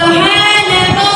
سبحان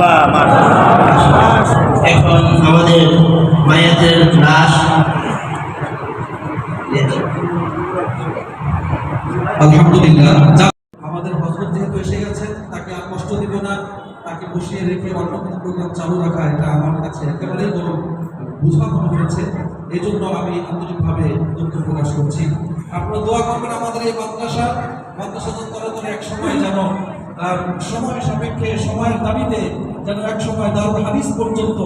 মারহাবা এখন আমাদের মায়াতের লাশ। আলহামদুলিল্লাহ। আমাদের হজরত যেহেতু এসে গেছেন তাকে আর কষ্ট দিব না। তাকে বসিয়ে রেখে অন্য কোনো প্রোগ্রাম চালু রাখা এটা আমার কাছে একেবারেই বড় বোঝা মনে হয়েছে। এই জন্য আমি আন্তরিকভাবে দুঃখ প্রকাশ করছি। আপনারা দোয়া করবেন আমাদের এই মাদ্রাসা। মাদ্রাসা তরতরে এক সময় যেন আহ, সময় সাপেক্ষে সময়ের দাবিতে যেন এক সময় দারুল হাদিস পর্যন্ত